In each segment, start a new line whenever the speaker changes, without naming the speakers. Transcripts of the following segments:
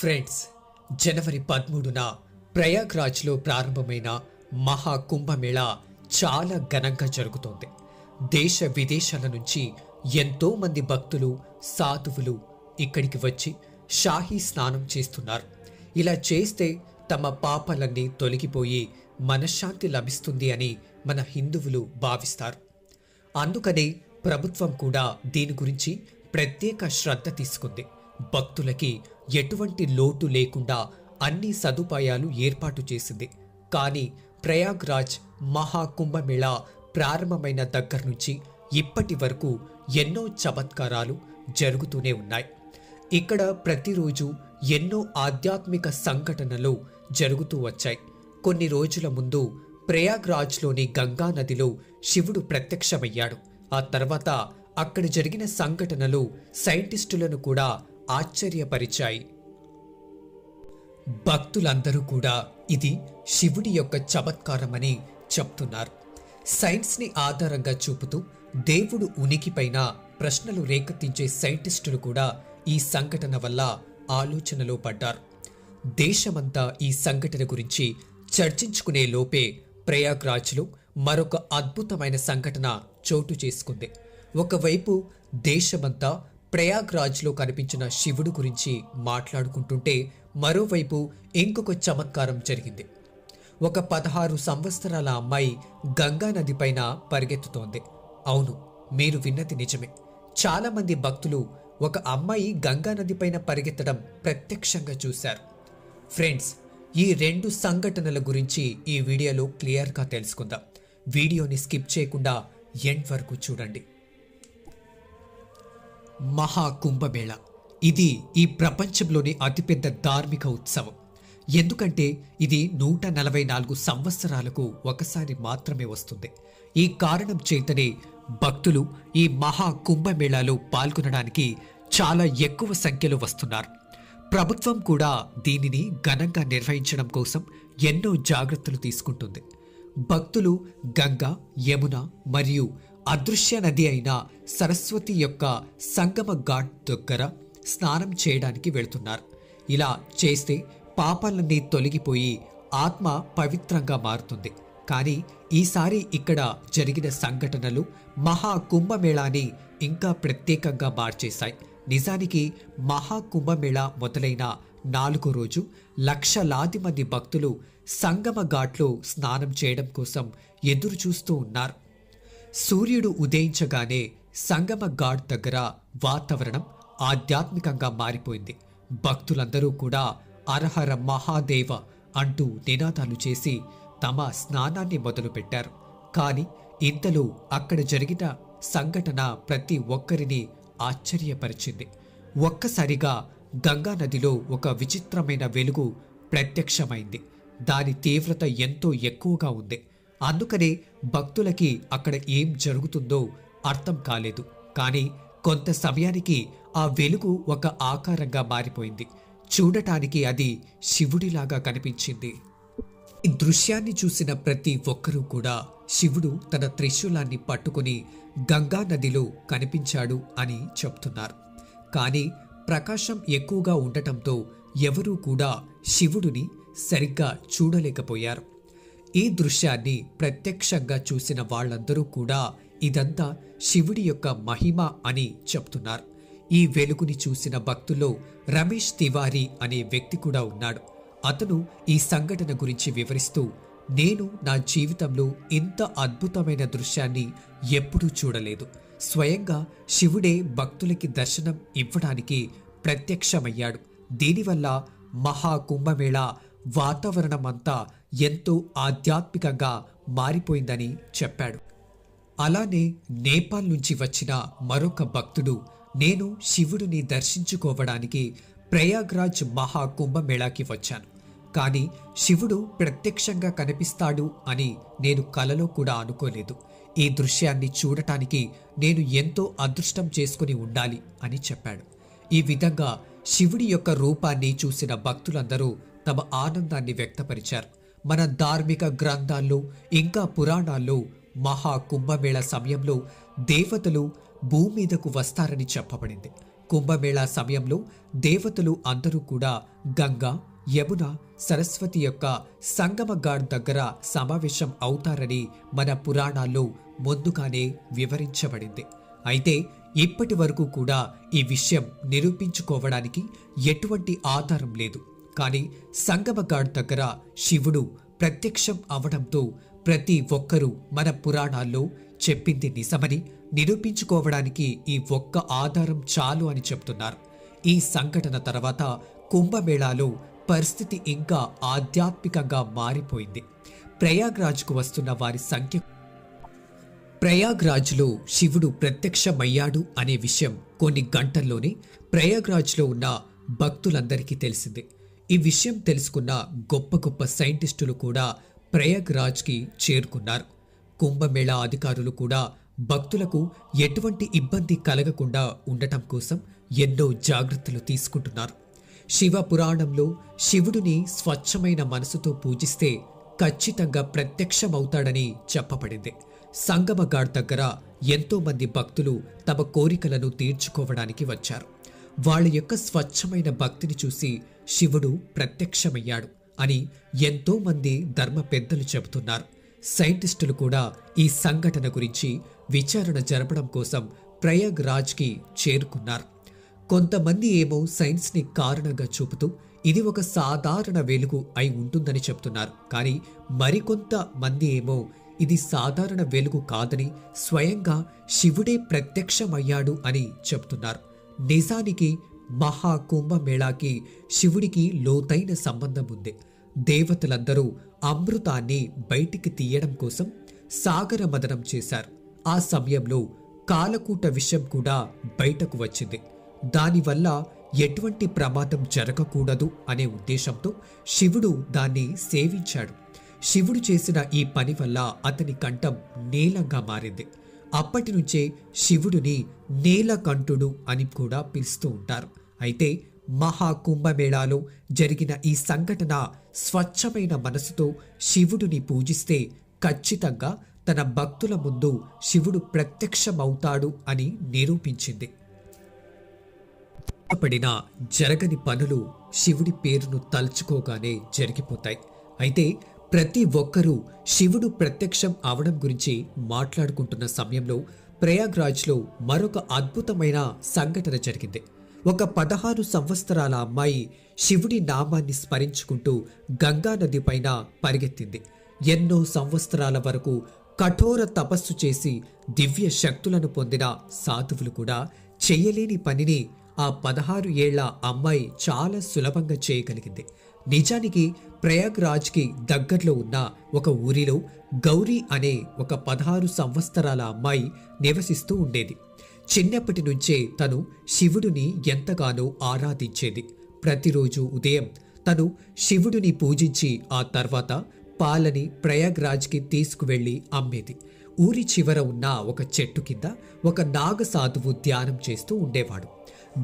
Friends జనవరి పదమూడున ప్రయాగ్రాజ్లో ప్రారంభమైన మహా కుంభమేళ చాలా ఘనంగా జరుగుతోంది. దేశ విదేశాల నుంచి ఎంతో మంది భక్తులు సాధువులు ఇక్కడికి వచ్చి షాహీ స్నానం చేస్తున్నారు. ఇలా చేస్తే తమ పాపాలన్నీ తొలగిపోయి మనశ్శాంతి లభిస్తుంది అని మన హిందువులు భావిస్తారు. అందుకనే ప్రభుత్వం కూడా దీని గురించి ప్రత్యేక శ్రద్ధ తీసుకుంది. భక్తులకి ఎటువంటి లోటు లేకుండా అన్ని సదుపాయాలు ఏర్పాటు చేసింది. కానీ ప్రయాగ్రాజ్ మహాకుంభమేళా ప్రారంభమైన దగ్గర నుంచి ఇప్పటి వరకు ఎన్నో చమత్కారాలు జరుగుతూనే ఉన్నాయి. ఇక్కడ ప్రతిరోజు ఎన్నో ఆధ్యాత్మిక సంఘటనలు జరుగుతూ వచ్చాయి. కొన్ని రోజుల ముందు ప్రయాగ్రాజ్లోని గంగా నదిలో శివుడు ప్రత్యక్షమయ్యాడు. ఆ తర్వాత అక్కడ జరిగిన సంఘటనలు సైంటిస్టులను కూడా ఆశ్చర్యపరిచాయి. భక్తులందరూ కూడా ఇది శివుడి యొక్క చమత్కారమని చెప్తున్నారు. సైన్స్ని ఆధారంగా చూపుతూ దేవుడు ఉనికిపైన ప్రశ్నలు రేకెత్తించే సైంటిస్టులు కూడా ఈ సంఘటన వల్ల ఆలోచనలో పడ్డారు. దేశమంతా ఈ సంఘటన గురించి చర్చించుకునే లోపే ప్రయాగ్రాజ్లో మరొక అద్భుతమైన సంఘటన చోటు చేసుకుంది. ఒకవైపు దేశమంతా ప్రయాగ్రాజ్లో కనిపించిన శివుడు గురించి మాట్లాడుకుంటుంటే మరోవైపు ఇంకొక చమత్కారం జరిగింది. ఒక పదహారు సంవత్సరాల అమ్మాయి గంగా నది పైన పరిగెత్తుతోంది. అవును మీరు విన్నది నిజమే. చాలామంది భక్తులు ఒక అమ్మాయి గంగా నది పైన పరిగెత్తడం ప్రత్యక్షంగా చూశారు. ఫ్రెండ్స్ ఈ రెండు సంఘటనల గురించి ఈ వీడియోలో క్లియర్గా తెలుసుకుందాం. వీడియోని స్కిప్ చేయకుండా ఎండ్ వరకు చూడండి. మహాకుంభమేళ. ఇది ఈ ప్రపంచంలోని అతిపెద్ద ధార్మిక ఉత్సవం. ఎందుకంటే ఇది నూట నలభై నాలుగు సంవత్సరాలకు ఒకసారి మాత్రమే వస్తుంది. ఈ కారణం చేతనే భక్తులు ఈ మహా కుంభమేళాలో పాల్గొనడానికి చాలా ఎక్కువ సంఖ్యలో వస్తున్నారు. ప్రభుత్వం కూడా దీనిని ఘనంగా నిర్వహించడం కోసం ఎన్నో జాగ్రత్తలు తీసుకుంటుంది. భక్తులు గంగా యమున మరియు అదృశ్య నది అయిన సరస్వతి యొక్క సంగమ ఘాట్ దగ్గర స్నానం చేయడానికి వెళుతున్నారు. ఇలా చేస్తే పాపాలన్నీ తొలగిపోయి ఆత్మ పవిత్రంగా మారుతుంది. కానీ ఈసారి ఇక్కడ జరిగిన సంఘటనలు మహా కుంభమేళాని ఇంకా ప్రత్యేకంగా మార్చేశాయి. నిజానికి మహా కుంభమేళా మొదలైన నాలుగో రోజు లక్షలాది మంది భక్తులు సంగమ ఘాట్లో స్నానం చేయడం కోసం ఎదురు చూస్తూ ఉన్నారు. సూర్యుడు ఉదయించగానే సంగమ ఘాట్ దగ్గర వాతావరణం ఆధ్యాత్మికంగా మారిపోయింది. భక్తులందరూ కూడా అర్హర మహాదేవ అంటూ నినాదాలు చేసి తమ స్నానాన్ని మొదలుపెట్టారు. కానీ ఇంతలో అక్కడ జరిగిన సంఘటన ప్రతి ఒక్కరిని ఆశ్చర్యపరిచింది. ఒక్కసారిగా గంగా నదిలో ఒక విచిత్రమైన వెలుగు ప్రత్యక్షమైంది. దాని తీవ్రత ఎంతో ఎక్కువగా ఉంది. అందుకనే భక్తులకి అక్కడ ఏం జరుగుతుందో అర్థం కాలేదు. కానీ కొంత సమయానికి ఆ వెలుగు ఒక ఆకారంగా మారిపోయింది. చూడటానికి అది శివుడిలాగా కనిపించింది. ఈ దృశ్యాన్ని చూసిన ప్రతి ఒక్కరూ కూడా శివుడు తన త్రిశూలాన్ని పట్టుకుని గంగా నదిలో కనిపించాడు అని చెప్తున్నారు. కానీ ప్రకాశం ఎక్కువగా ఉండటంతో ఎవరూ కూడా శివుడిని సరిగ్గా చూడలేకపోయారు. ఈ దృశ్యాన్ని ప్రత్యక్షంగా చూసిన వాళ్ళందరూ కూడా ఇదంతా శివుడి యొక్క మహిమ అని చెప్తున్నారు. ఈ వెలుగుని చూసిన భక్తుల్లో రమేష్ తివారీ అనే వ్యక్తి కూడా ఉన్నాడు. అతను ఈ సంఘటన గురించి వివరిస్తూ నేను నా జీవితంలో ఇంత అద్భుతమైన దృశ్యాన్ని ఎప్పుడూ చూడలేదు. స్వయంగా శివుడే భక్తులకి దర్శనం ఇవ్వడానికి ప్రత్యక్షమయ్యాడు. దీనివల్ల మహాకుంభమేళ వాతావరణం అంతా ఎంతో ఆధ్యాత్మికంగా మారిపోయిందని చెప్పాడు. అలానే నేపాల్ నుంచి వచ్చిన మరొక భక్తుడు నేను శివుడిని దర్శించుకోవడానికి ప్రయాగ్రాజ్ మహాకుంభమేళాకి వచ్చాను. కానీ శివుడు ప్రత్యక్షంగా కనిపిస్తాడు అని నేను కలలో కూడా అనుకోలేదు. ఈ దృశ్యాన్ని చూడటానికి నేను ఎంతో అదృష్టం చేసుకుని ఉండాలి అని చెప్పాడు. ఈ విధంగా శివుడి యొక్క రూపాన్ని చూసిన భక్తులందరూ తమ ఆనందాన్ని వ్యక్తపరిచారు. మన ధార్మిక గ్రంథాల్లో ఇంకా పురాణాల్లో మహా కుంభమేళ సమయంలో దేవతలు భూమి మీదకు వస్తారని చెప్పబడింది. కుంభమేళా సమయంలో దేవతలు అందరూ కూడా గంగా యమున సరస్వతి యొక్క సంగమ ఘాట్ దగ్గర సమావేశం అవుతారని మన పురాణాల్లో ముందుగానే వివరించబడింది. అయితే ఇప్పటి వరకు కూడా ఈ విషయం నిరూపించుకోవడానికి ఎటువంటి ఆధారం లేదు. కానీ సంగమఘాట్ దగ్గర శివుడు ప్రత్యక్షం అవడంతో ప్రతి ఒక్కరూ మన పురాణాల్లో చెప్పింది నిజమని నిరూపించుకోవడానికి ఈ ఒక్క ఆధారం చాలు అని చెప్తున్నారు. ఈ సంఘటన తర్వాత కుంభమేళాలో పరిస్థితి ఇంకా ఆధ్యాత్మికంగా మారిపోయింది. ప్రయాగ్రాజ్కు వస్తున్న వారి సంఖ్య ప్రయాగ్రాజ్లో శివుడు ప్రత్యక్షమయ్యాడు అనే విషయం కొన్ని గంటల్లోనే ప్రయాగ్రాజ్లో ఉన్న భక్తులందరికీ తెలిసింది. ఈ విషయం తెలుసుకున్న గొప్ప గొప్ప సైంటిస్టులు కూడా ప్రయాగ్రాజ్కి చేరుకున్నారు. కుంభమేళా అధికారులు కూడా భక్తులకు ఎటువంటి ఇబ్బంది కలగకుండా ఉండటం కోసం ఎన్నో జాగ్రత్తలు తీసుకుంటున్నారు. శివ పురాణంలో శివుడిని స్వచ్ఛమైన మనసుతో పూజిస్తే ఖచ్చితంగా ప్రత్యక్షమవుతాడని చెప్పబడింది. సంగమఘాట్ దగ్గర ఎంతోమంది భక్తులు తమ కోరికలను తీర్చుకోవడానికి వచ్చారు. వాళ్ళ యొక్క స్వచ్ఛమైన భక్తిని చూసి శివుడు ప్రత్యక్షమయ్యాడు అని ఎంతోమంది ధర్మ పెద్దలు చెబుతున్నారు. సైంటిస్టులు కూడా ఈ సంఘటన గురించి విచారణ జరపడం కోసం ప్రయాగ్ రాజ్కి చేరుకున్నారు. కొంతమంది ఏమో సైన్స్ని కారణంగా చూపుతూ ఇది ఒక సాధారణ వెలుగు అయి ఉంటుందని చెప్తున్నారు కానీ మరికొంత మంది ఏమో ఇది సాధారణ వెలుగు కాదని స్వయంగా శివుడే ప్రత్యక్షమయ్యాడు అని చెప్తున్నారు నిజానికి మహాకుంభమేళాకి శివుడికి లోతైన సంబంధం ఉంది దేవతలందరూ అమృతాన్ని బయటికి తీయడం కోసం సాగర మదనం చేశారు. ఆ సమయంలో కాలకూట విషయం కూడా బయటకు వచ్చింది. దానివల్ల ఎటువంటి ప్రమాదం జరగకూడదు అనే ఉద్దేశంతో శివుడు దాన్ని సేవించాడు. శివుడు చేసిన ఈ పని వల్ల అతని కంఠం నీలంగా మారింది. అప్పటి నుంచే శివుడిని నీలకంఠుడు అని కూడా పిలుస్తూ ఉంటారు. అయితే మహాకుంభమేళాలో జరిగిన ఈ సంఘటన స్వచ్ఛమైన మనసుతో శివుడిని పూజిస్తే ఖచ్చితంగా తన భక్తుల ముందు శివుడు ప్రత్యక్షమవుతాడు అని నిరూపించింది. పడిన జరగని పనులు శివుడి పేరును తలుచుకోగానే జరిగిపోతాయి. అయితే ప్రతి ఒక్కరూ శివుడు ప్రత్యక్షం అవడం గురించి మాట్లాడుకుంటున్న సమయంలో ప్రయాగ్రాజ్లో మరొక అద్భుతమైన సంఘటన జరిగింది. ఒక పదహారు సంవత్సరాల అమ్మాయి శివుడి నామాన్ని స్మరించుకుంటూ గంగా నది పైన పరిగెత్తింది. ఎన్నో సంవత్సరాల వరకు కఠోర తపస్సు చేసి దివ్య శక్తులను పొందిన సాధువులు కూడా చేయలేని పనిని ఆ పదహారు ఏళ్ళ అమ్మాయి చాలా సులభంగా చేయగలిగింది. నిజానికి ప్రయాగ్రాజ్కి దగ్గరలో ఉన్న ఒక ఊరిలో గౌరీ అనే ఒక పదహారు సంవత్సరాల అమ్మాయి నివసిస్తూ ఉండేది. చిన్నప్పటి నుంచే తను శివుడిని ఎంతగానో ఆరాధించేది. ప్రతిరోజు ఉదయం తను శివుడిని పూజించి ఆ తర్వాత పాలని ప్రయాగ్రాజ్కి తీసుకువెళ్ళి అమ్మేది. ఊరి చివర ఉన్న ఒక చెట్టు కింద ఒక నాగసాధువు ధ్యానం చేస్తూ ఉండేవాడు.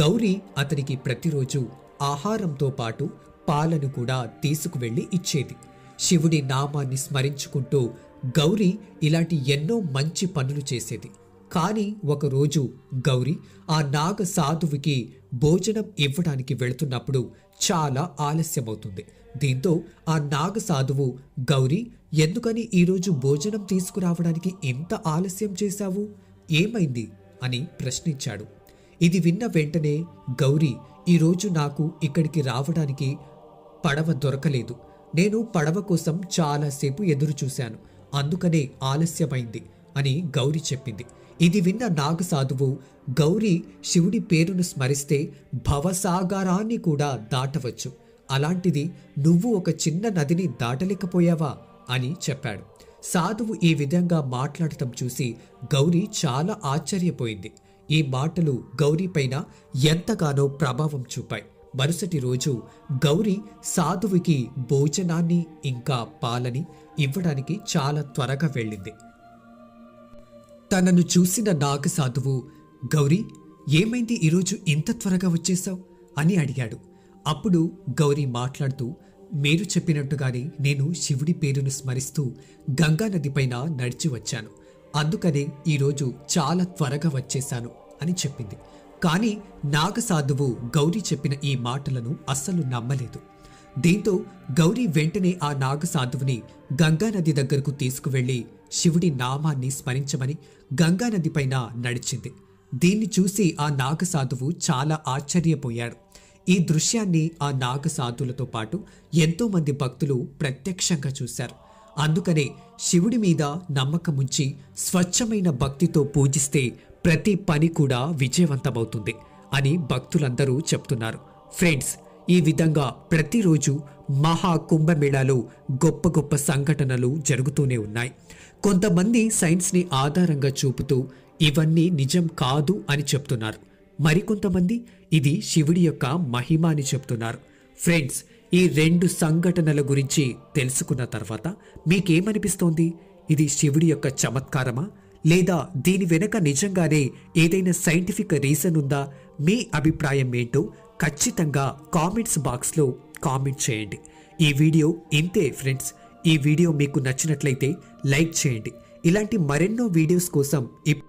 గౌరీ అతనికి ప్రతిరోజు ఆహారంతో పాటు పాలను కూడా తీసుకువెళ్ళి ఇచ్చేది. శివుడి నామాన్ని స్మరించుకుంటూ గౌరీ ఇలాంటి ఎన్నో మంచి పనులు చేసేది. కానీ ఒకరోజు గౌరీ ఆ నాగ సాధువుకి భోజనం ఇవ్వడానికి వెళుతున్నప్పుడు చాలా ఆలస్యమవుతుంది. దీంతో ఆ నాగ సాధువు గౌరీ ఎందుకని ఈరోజు భోజనం తీసుకురావడానికి ఇంత ఆలస్యం చేశావు? ఏమైంది? అని ప్రశ్నించాడు. ఇది విన్న వెంటనే గౌరీ ఈరోజు నాకు ఇక్కడికి రావడానికి పడవ దొరకలేదు. నేను పడవ కోసం చాలాసేపు ఎదురుచూశాను. అందుకనే ఆలస్యమైంది అని గౌరీ చెప్పింది. ఇది విన్న నాగసాధువు గౌరీ శివుడి పేరును స్మరిస్తే భవసాగరాన్ని కూడా దాటవచ్చు. అలాంటిది నువ్వు ఒక చిన్న నదిని దాటలేకపోయావా? అని చెప్పాడు. సాధువు ఈ విధంగా మాట్లాడటం చూసి గౌరీ చాలా ఆశ్చర్యపోయింది. ఈ మాటలు గౌరీపైన ఎంతగానో ప్రభావం చూపాయి. మరుసటి రోజు గౌరీ సాధువుకి భోజనాన్ని ఇంకా పాలని ఇవ్వడానికి చాలా త్వరగా వెళ్ళింది. తనను చూసిన నాగసాధువు గౌరీ ఏమైంది ఈరోజు ఇంత త్వరగా వచ్చేసావు? అని అడిగాడు. అప్పుడు గౌరీ మాట్లాడుతూ మీరు చెప్పినట్టుగానే నేను శివుడి పేరును స్మరిస్తూ గంగా నదిపైన నడిచి వచ్చాను. అందుకనే ఈరోజు చాలా త్వరగా వచ్చేశాను అని చెప్పింది. కానీ నాగసాధువు గౌరీ చెప్పిన ఈ మాటలను అస్సలు నమ్మలేదు. దీంతో గౌరీ వెంటనే ఆ నాగసాధువుని గంగానది దగ్గరకు తీసుకువెళ్ళి శివుడి నామాన్ని స్మరించమని గంగానది పైన నడిచింది. దీన్ని చూసి ఆ నాగసాధువు చాలా ఆశ్చర్యపోయాడు. ఈ దృశ్యాన్ని ఆ నాగసాధులతో పాటు ఎంతోమంది భక్తులు ప్రత్యక్షంగా చూశారు. అందుకనే శివుడి మీద నమ్మకముంచి స్వచ్ఛమైన భక్తితో పూజిస్తే ప్రతి పని కూడా విజయవంతమవుతుంది అని భక్తులందరూ చెప్తున్నారు. ఫ్రెండ్స్ ఈ విధంగా ప్రతిరోజు మహా కుంభమేళాలో గొప్ప గొప్ప సంఘటనలు జరుగుతూనే ఉన్నాయి. కొంతమంది సైన్స్ని ఆధారంగా చూపుతూ ఇవన్నీ నిజం కాదు అని చెప్తున్నారు. మరికొంతమంది ఇది శివుడి యొక్క మహిమ అని చెప్తున్నారు. ఫ్రెండ్స్ ఈ రెండు సంఘటనల గురించి తెలుసుకున్న తర్వాత మీకేమనిపిస్తోంది? ఇది శివుడి యొక్క చమత్కారమా? లేదా దీని వెనక నిజంగానే ఏదైనా సైంటిఫిక్ రీజన్ ఉందా? మీ అభిప్రాయం ఏంటో ఖచ్చితంగా కామెంట్స్ బాక్స్లో కామెంట్ చేయండి. ఈ వీడియో ఇంతే ఫ్రెండ్స్. ఈ వీడియో మీకు నచ్చినట్లయితే లైక్ చేయండి. ఇలాంటి మరెన్నో వీడియోస్ కోసం ఇప్